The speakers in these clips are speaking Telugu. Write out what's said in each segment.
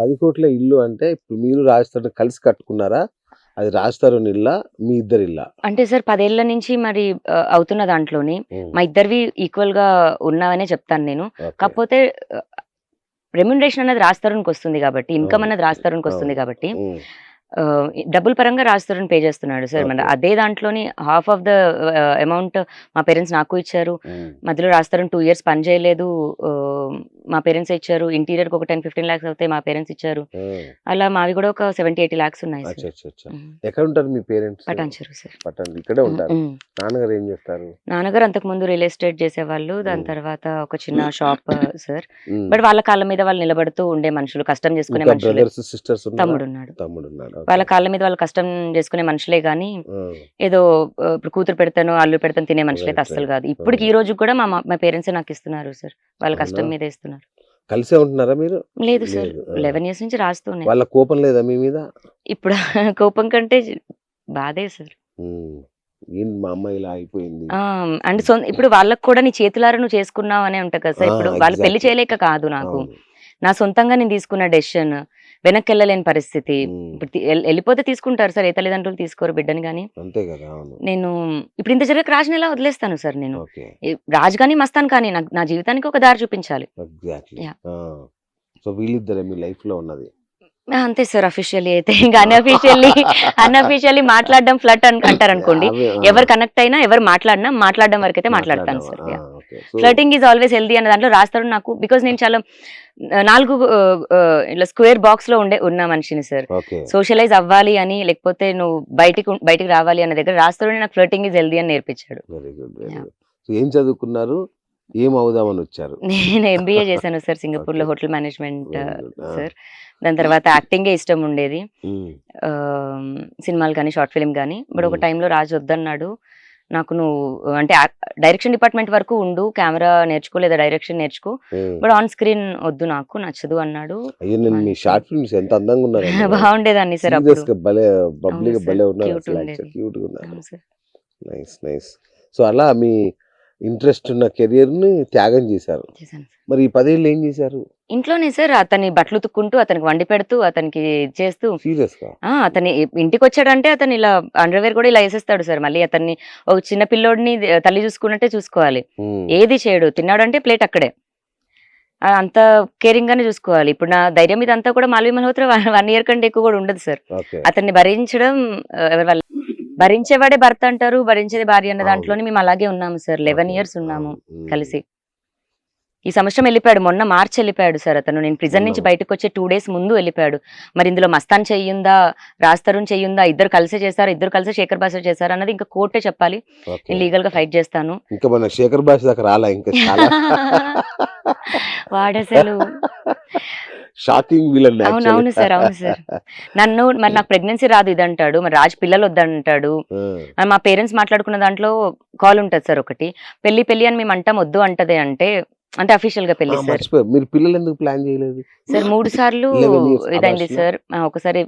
పది కోట్ల ఇల్లు అంటే ఇప్పుడు మీరు రాజస్థాన్ కలిసి కట్టుకున్నారా అది రాజస్థాన్ ఇల్లా మీ ఇద్దరు ఇల్లా అంటే సార్ పదేళ్ళ నుంచి మరి అవుతున్న దాంట్లోని మా ఇద్దరివి ఈక్వల్గా ఉన్నావనే చెప్తాను నేను. కాకపోతే రెమ్యునరేషన్ అనేది రాస్తారునికి వస్తుంది కాబట్టి ఇన్కమ్. అనేది రాస్తారునికి వస్తుంది. కాబట్టి డబ్బుల పరంగా రాస్తారని పే చేస్తున్నాడు సార్. మన. అదే దాంట్లోని హాఫ్ ఆఫ్ ద అమౌంట్ మా పేరెంట్స్ నాకు ఇచ్చారు. మధ్యలో రాస్తారని టూ ఇయర్స్ పని చేయలేదు. మా పేరెంట్స్ ఇచ్చారు. ఇంటీరియర్ ఒక టెన్ ఫిఫ్టీన్ లాక్స్ అవుతాయి మా పేరెంట్స్ ఇచ్చారు. అలా మావి కూడా ఒక సెవెంటీ ఎయిటీ లాక్స్ ఉన్నాయి ఎక్కడ ఉంటారు మీ పేరెంట్స్? సార్. ఇక్కడే ఉంటారు. నాన్నగారు ఏం చేస్తారు? నాన్నగారు అంతకు ముందు రియల్ ఎస్టేట్ చేసేవాళ్ళు. దాని. తర్వాత ఒక చిన్న షాప్ సార్. బట్ వాళ్ళ కాళ్ళ మీద వాళ్ళు నిలబడుతూ ఉండే మనుషులు కష్టం చేసుకునే మనుషులే. సిస్టర్స్ తమ్ముడు ఉన్నాడు. తమ్ముడు ఉన్నాడు. వాళ్ళ కాళ్ళ మీద వాళ్ళు కష్టం చేసుకునే మనుషులే గానీ ఉమ్, ఏదో ఇప్పుడు కూతురు పెడతాను అల్లు పెడతాను తినే మనుషులైతే అస్సలు. కాదు. ఇప్పటికి ఈ రోజు కూడా మా మా- పేరెంట్స్ నాకు ఇస్తున్నారు సార్. వాళ్ళ కష్టం? మీద ఇస్తున్నారు. కలిసే ఉంటున్నారా మీరు? లేదు సార్. లెవెన్ ఇయర్స్ నుంచి రాస్తూనే. వాళ్ళ కోపం లేదా మీ మీద? ఇప్పుడు కోపం కంటే బాధే సార్. మా అమ్మాయి ఇలా అయిపోయింది? అండ్ సో ఇప్పుడు వాళ్ళకి కూడా నీ చేతులారా నువ్వు చేసుకున్నావు అనే ఉంటుంది కదా సార్. ఇప్పుడు వాళ్ళు పెళ్ళి. చేయలేక కాదు నాకు. నా సొంతంగా నేను తీసుకున్న డెసిషన్ వెనక్కి వెళ్ళలేని పరిస్థితి ఇప్పుడు వెళ్ళిపోతే తీసుకుంటారు సార్. ఏ తల్లిదండ్రులు తీసుకోరు బిడ్డని కానీ అంతే కదా నేను ఇప్పుడు ఇంత జరిగే రాజుని ఎలా వదిలేస్తాను సార్ నేను? రాజు కానీ మస్తాను కానీ నా జీవితానికి ఒక దారి చూపించాలి. సో వీళ్ళిద్దరే మీ లైఫ్లో ఉన్నది? అంతే సార్ అఫీషియల్లీ అయితే. ఇంకా అన్అఫీషియల్లీ అన్అఫీషియల్లీ మాట్లాడడం ఫ్లట్ అంటారు అనుకోండి. ఎవరు కనెక్ట్ అయినా ఎవరు మాట్లాడినా మాట్లాడడం వరకు అయితే మాట్లాడతాను sir flirting is always healthy అనే దాంట్లో రాస్తారు నాకు బికాస్ నేను చాలా నాలుగు ఇట్లా స్క్వేర్ బాక్స్లో ఉండే ఉన్న మనిషిని సార్. సోషలైజ్ అవ్వాలి అని లేకపోతే నువ్వు బయటికి బయటికి రావాలి అన్న దగ్గర రాస్తాడు నాకు ఫ్లర్టింగ్ ఈజ్ హెల్దీ అని నేర్పించాడు. ఏం చదువుకున్నారు? ఏం అవుదామని వచ్చారు నేను ఎంబీఏ చేశాను సార్ సింగపూర్లో. Hotel management. సార్. దాని తర్వాత యాక్టింగే ఇష్టం ఉండేది. సినిమాలు కానీ షార్ట్ ఫిల్మ్ కానీ. బట్ ఒక. టైంలో రాజు వద్దన్నాడు. నాకు నువ్వు అంటే డైరెక్షన్ డిపార్ట్మెంట్ వరకు ఉండు కెమెరా నేర్చుకో లేదా డైరెక్షన్ నేర్చుకో. బట్ ఆన్ స్క్రీన్ వద్దు నాకు నచ్చదు అన్నాడు. మీ షార్ట్ ఫిల్మ్స్ ఎంత అందంగా ఉన్నారు బాగుండేదాన్ని. క్యూట్ ఉన్నారు సార్. Nice nice. సో అలా మీ ఇంట్రెస్ట్ ఉన్న కెరియర్ని త్యాగం చేశారు. మరి ఈ పదేళ్ళు ఏం చేశారు? ఇంట్లోనే సార్ అతని బట్టలు ఉతుక్కుంటూ అతనికి వండి పెడుతూ అతనికి చేస్తూ. సీరియస్ అతని ఇంటికి వచ్చాడంటే అతను ఇలా అండర్వేర్ కూడా ఇలా వేసేస్తాడు సార్. మళ్ళీ అతన్ని ఒక చిన్న పిల్లోడిని తల్లి చూసుకున్నట్టే చూసుకోవాలి. ఏది చేయడు. తిన్నాడంటే ప్లేట్ అక్కడే. అంత కేరింగ్ గానే చూసుకోవాలి. ఇప్పుడు నా ధైర్యం మీద అంతా కూడా మాల్వి మల్హోత్రా వన్ ఇయర్ కంటే ఎక్కువ కూడా ఉండదు సార్. అతన్ని భరించడం ఎవరి వల్ల భరించేవాడే భర్త అంటారు భరించేది భార్య అన్న. దాంట్లోనే మేము అలాగే ఉన్నాము సార్. లెవెన్. ఇయర్స్ ఉన్నాము కలిసి. ఈ సంవత్సరం వెళ్ళిపోయాడు. మొన్న మార్చి వెళ్ళిపోయాడు సార్ అతను. నేను ప్రిజన్ నుంచి. బయటకు వచ్చే టూ డేస్ ముందు వెళ్ళిపోయాడు. మరి ఇందులో మస్తాన్ చెయ్యుందా రాస్తరుణ్ చెయ్యుందా ఇద్దరు కలిసే చేశారు ఇద్దరు కలిసి శేఖర్ బాస చేశారు అన్నది ఇంకా కోర్టే చెప్పాలి. నేను లీగల్గా ఫైట్ చేస్తాను. ఇంకా మన శేఖర్ భాష దాకా రాలా ఇంకా వాడసలు. షాకింగ్ విలన్ అవును అవును సార్ అవును సార్. నన్ను మరి నాకు ప్రెగ్నెన్సీ రాదు ఇది అంటాడు మరి రాజ్ పిల్లలు వద్దంటాడు మా పేరెంట్స్ మాట్లాడుకున్న దాంట్లో కాల్ ఉంటది సార్ ఒకటి. పెళ్ళి పెళ్ళి అని మేము అంటాం వద్దు అంటది అంటే అంటే అఫీషియల్గా పెళ్ళి సార్. మీరు పిల్లలు ఎందుకు ప్లాన్ చేయలేదు? సార్ మూడు సార్లు 11 years ఇదైంది? సార్. ఒకసారి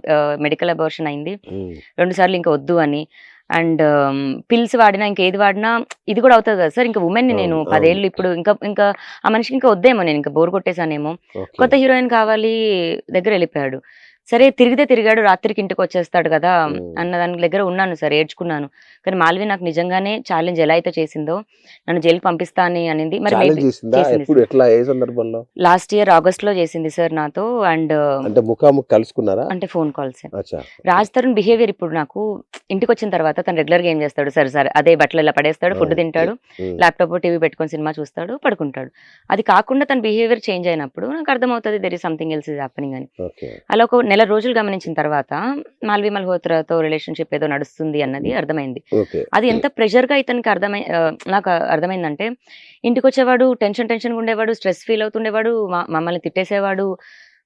మెడికల్ అబార్షన్ అయింది. రెండు సార్లు ఇంకా వద్దు అని. అండ్ పిల్స్ వాడినా ఇంకా ఏది వాడినా ఇది కూడా అవుతుంది కదా సార్. ఇంకా ఉమెన్ని నేను పదేళ్ళు ఇప్పుడు ఇంకా ఇంకా ఆ మనిషికి ఇంకా వద్దేమో నేను ఇంకా బోర్ కొట్టేసానేమో ఓకే. కొత్త హీరోయిన్ కావాలి దగ్గర వెళ్ళిపోయాడు. సరే తిరిగితే తిరిగాడు రాత్రికి ఇంటికి వచ్చేస్తాడు కదా. అన్న దాని దగ్గర ఉన్నాను సార్ ఏడ్చుకున్నాను. కానీ మాల్వి నాకు నిజంగానే ఛాలెంజ్ ఎలా అయితే చేసిందో నన్ను జైలుకి పంపిస్తా అని అనింది. మరి లాస్ట్ ఇయర్ ఆగస్ట్లో చేసింది సార్ నాతో అండ్ కలుసుకున్నారా? అంటే phone calls Raj Tarun behaviour ఇప్పుడు నాకు ఇంటికి వచ్చిన తర్వాత తను రెగ్యులర్గా ఏం చేస్తాడు? సరే సరే అదే బట్టలు ఇలా పడేస్తాడు ఫుడ్. తింటాడు ల్యాప్టాప్ టీవీ పెట్టుకొని సినిమా చూస్తాడు పడుకుంటాడు. అది కాకుండా తన బిహేవియర్ చేంజ్ అయినప్పుడు నాకు అర్థమవుతుంది there is something else is happening అని. అలా ఒక నెల రోజులు గమనించిన తర్వాత మాల్వి మల్హోత్రాతో రిలేషన్షిప్ ఏదో నడుస్తుంది అన్నది అర్థమైంది. అది ఎంత ప్రెషర్గా ఇతనికి అర్థమై నాకు అర్థమైందంటే ఇంటికి వచ్చేవాడు టెన్షన్ టెన్షన్ ఉండేవాడు స్ట్రెస్ ఫీల్ అవుతుండేవాడు మమ్మల్ని తిట్టేసేవాడు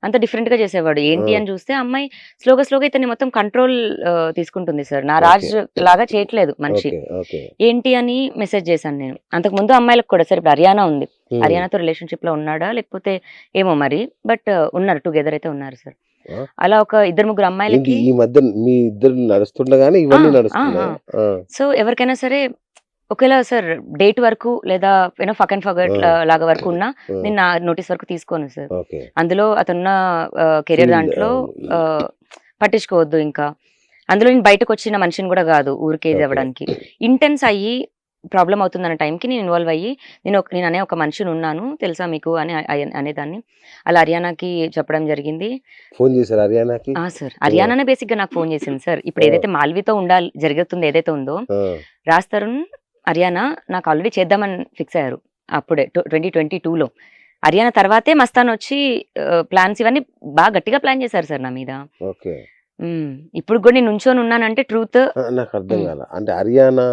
అంత డిఫరెంట్గా చేసేవాడు. ఏంటి. అని చూస్తే అమ్మాయి స్లోగా స్లోగా ఇతన్ని మొత్తం కంట్రోల్ తీసుకుంటుంది సార్. నా రాజ్ లాగా చేయట్లేదు మనిషి. ఏంటి అని మెసేజ్ చేశాను నేను. అంతకు ముందు అమ్మాయిలకు కూడా సరే ఇప్పుడు హర్యానా ఉంది. హర్యానాతో రిలేషన్షిప్లో ఉన్నాడా లేకపోతే ఏమో మరి బట్ ఉన్నారు టుగెదర్ అయితే ఉన్నారు సార్? అలా ఒక ఇద్దరు ముగ్గురు అమ్మాయిలకి ఈ మధ్య మీ ఇద్దరు నడుస్తుండగానే ఇవన్నీ నడుస్తున్నాయి? సో ఎవరికైనా సరే ఒకవేళ సార్ డేట్ వరకు లేదా యూనో ఫక్ అండ్ ఫగట్. లాగా వరకు ఉన్నా నేను నా నోటీస్ వరకు తీసుకోను సార్. అందులో అతనున్న కెరీర్ దాంట్లో పట్టించుకోవద్దు ఇంకా. అందులో నేను బయటకు వచ్చిన మనిషిని కూడా కాదు ఊరికే ఇది Okay. అవ్వడానికి. ఇంటెన్స్ అయ్యి ప్రాబ్లం అవుతుందన్న టైంకి నేను ఇన్వాల్వ్ అయ్యి నేను ఒక- నేను అనే ఒక మనిషిని ఉన్నాను తెలుసా మీకు అని అనేదాన్ని. అలా హర్యానాకి చెప్పడం జరిగింది. ఫోన్ చేశారు హర్యానాకి ఆ సార్. హర్యానానే బేసిక్గా నాకు ఫోన్ చేసింది సార్. ఇప్పుడు ఏదైతే మాల్వితో ఉండాలి జరుగుతుంది ఏదైతే ఉందో రాజ్ తరుణ్ హర్యానా నాకు ఆల్రెడీ చేద్దామని ఫిక్స్ అయ్యారు అప్పుడే ట్వంటీ ట్వంటీ టూలో. హర్యానా తర్వాతే మస్తాన్ వచ్చి ప్లాన్స్ ఇవన్నీ బాగా గట్టిగా ప్లాన్ చేశారు సార్ నా మీద. ఇప్పుడు కూడా నేను నుంచొని ఉన్నానంటే ట్రూత్. నాకు అర్థం. కాల. అంటే హర్యానా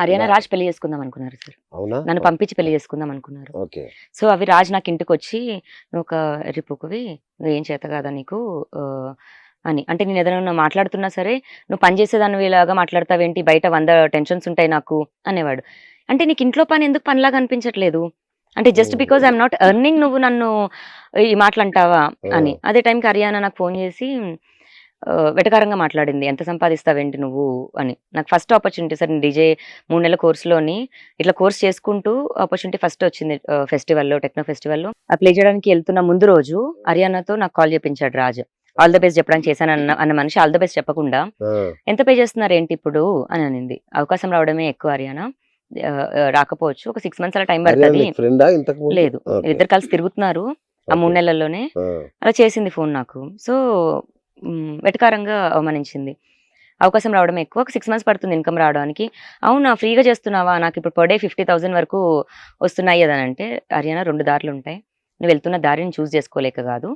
హర్యానా రాజ్ పెళ్ళి చేసుకుందాం అనుకున్నారు సార్. అవునా? నన్ను పంపించి పెళ్ళి చేసుకుందాం అనుకున్నారు. ఓకే. సో అవి రాజ్ నాకు ఇంటికి వచ్చి నువ్వు ఒక రిపుకువి నువ్వు ఏం చేత కాదా నీకు అని. అంటే నేను ఏదైనా మాట్లాడుతున్నా సరే నువ్వు పని చేసేదాన్ని ఇలాగా మాట్లాడతావేంటి? బయట వంద టెన్షన్స్ ఉంటాయి నాకు అనేవాడు. అంటే నీకు ఇంట్లో పని ఎందుకు పనిలాగా అనిపించట్లేదు? అంటే just. Because I'm not earning నువ్వు నన్ను ఈ మాటలు అంటావా అని. అదే టైంకి హర్యానా నాకు ఫోన్ చేసి వెటకారంగా మాట్లాడింది. ఎంత సంపాదిస్తావేంటి నువ్వు? అని. నాకు ఫస్ట్ ఆపర్చునిటీ సార్ నేను డీజే మూడు నెలల కోర్సులోని ఇట్లా కోర్స్ చేసుకుంటూ ఆపర్చునిటీ ఫస్ట్ వచ్చింది ఫెస్టివల్లో టెక్నో ఫెస్టివల్లో. ఆ ప్లే చేయడానికి వెళ్తున్న ముందు రోజు హర్యానాతో నాకు కాల్ చేపించాడు రాజ్. ఆల్ ద బెస్ట్ చెప్పడానికి చేశాను అన్న అన్న మనిషి ఆల్ ద బెస్ట్ చెప్పకుండా ఎంత పే చేస్తున్నారు ఏంటి ఇప్పుడు? అని అనింది. అవకాశం రావడమే ఎక్కువ హర్యానా. రాకపోవచ్చు. ఒక సిక్స్ మంత్స్ అలా టైం పడుతుంది? లేదు. ఇద్దరు కలిసి తిరుగుతున్నారు ఆ మూడు నెలల్లోనే. అలా చేసింది ఫోన్ నాకు. సో వెటకారంగా అవమానించింది. అవకాశం రావడం ఎక్కువ. సిక్స్ మంత్స్ పడుతుంది ఇన్కమ్ రావడానికి. అవునా ఫ్రీగా చేస్తున్నావా? నాకు ఇప్పుడు పర్ డే ఫిఫ్టీ థౌసండ్ వరకు వస్తున్నాయి అని అంటే హర్యానా రెండు దారులు ఉంటాయి. నువ్వు వెళ్తున్న దారిని చూస్ చేసుకోలేక కాదు.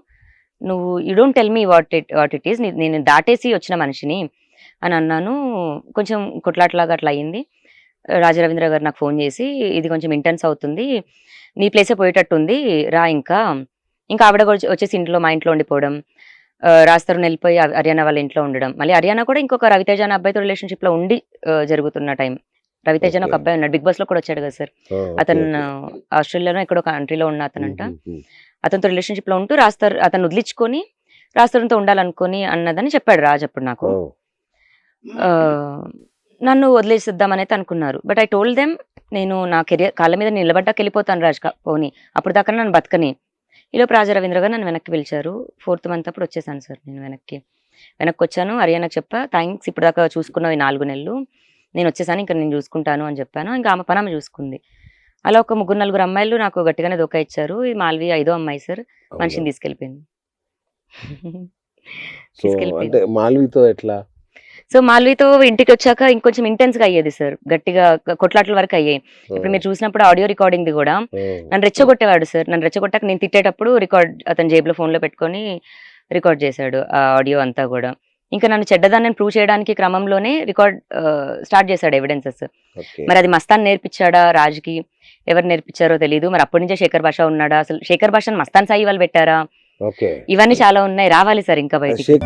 నువ్వు you don't tell me what it what it is నేను దాటేసి వచ్చిన మనిషిని అని అన్నాను. కొంచెం కొట్లాట్లాగా అట్లా అయ్యింది రాజరవీంద్ర గారు నాకు ఫోన్ చేసి ఇది కొంచెం ఇంటెన్స్ అవుతుంది. నీ ప్లేసే పోయేటట్టుంది. రా ఇంకా. ఇంకా ఆవిడ కూడా వచ్చేసి ఇంట్లో మా ఇంట్లో ఉండిపోవడం. రాజ్ తరుణ్ వెళ్ళిపోయి హర్యానా వాళ్ళ ఇంట్లో ఉండడం. మళ్ళీ హర్యానా కూడా ఇంకొక రవితేజ అనే అబ్బాయితో రిలేషన్షిప్లో ఉండి జరుగుతున్న టైం. రవితేజ అని ఒక. అబ్బాయి ఉన్నాడు. బిగ్ బాస్లో కూడా వచ్చాడు కదా సార్. అతను. ఆస్ట్రేలియాలో ఎక్కడో కంట్రీలో ఉన్న అతనంట. అతనితో రిలేషన్షిప్లో ఉంటూ రాస్తారు అతను వదిలించుకొని రాస్తరుణ్తో ఉండాలనుకొని అన్నదని చెప్పాడు రాజ్ అప్పుడు నాకు. నన్ను వదిలేసిద్దామని అయితే అనుకున్నారు. బట్ ఐ టోల్డ్ దెమ్ నేను నా కెరియర్ కాళ్ళ మీద నిలబడ్డాక వెళ్ళిపోతాను రాజ్ పోనీ. అప్పుడు దాకా నన్ను బతకని. ఈలోపు రాజా రవీంద్ర గారు నన్ను వెనక్కి పిలిచారు. ఫోర్త్ మంత్ అప్పుడు వచ్చేసాను సార్ నేను వెనక్కి. వెనక్కి వచ్చాను హర్యానాకి చెప్పా థ్యాంక్స్ ఇప్పుడు దాకా చూసుకున్నావు ఈ నాలుగు నెలలు. నేను వచ్చేసాను ఇంకా నేను చూసుకుంటాను అని చెప్పాను. ఇంకా ఆమె పని ఆమె చూసుకుంది. అలా ఒక ముగ్గురు నలుగురు అమ్మాయిలు నాకు గట్టిగానే దొక్క ఇచ్చారు. ఈ మాల్వి ఐదో అమ్మాయి సార్. మనిషిని తీసుకెళ్ళిపోయింది. సో తీసుకెళ్ళిపోయింది. అంటే మాల్వితో ఎట్లా? సో మాల్వితో ఇంటికి వచ్చాక ఇంకొంచెం ఇంటెన్స్గా అయ్యేది సార్ గట్టిగా కొట్లాట్ల వరకు అయ్యాయి. ఇప్పుడు మీరు చూసినప్పుడు ఆడియో రికార్డింగ్ ది కూడా నన్ను రెచ్చగొట్టేవాడు సార్ నన్ను రెచ్చగొట్టాక నేను తిట్టేటప్పుడు రికార్డ్ అతని జేబులో phone లో పెట్టుకొని రికార్డ్ చేశాడు ఆ ఆడియో అంతా కూడా. ఇంకా నన్ను చెడ్డదాన్ని ప్రూవ్ చేయడానికి క్రమంలోనే రికార్డ్ స్టార్ట్ చేశాడు ఎవిడెన్సెస్ మరి అది మస్తాన్ నేర్పించాడా రాజ్కి? ఎవరు నేర్పించారో తెలియదు మరి అప్పటి నుంచే శేఖర్ భాష ఉన్నాడా? అసలు శేఖర్ భాషను మస్తాన్ సాయి వాళ్ళు పెట్టారా? ఇవన్నీ చాలా ఉన్నాయి. రావాలి సార్ ఇంకా బయటికి.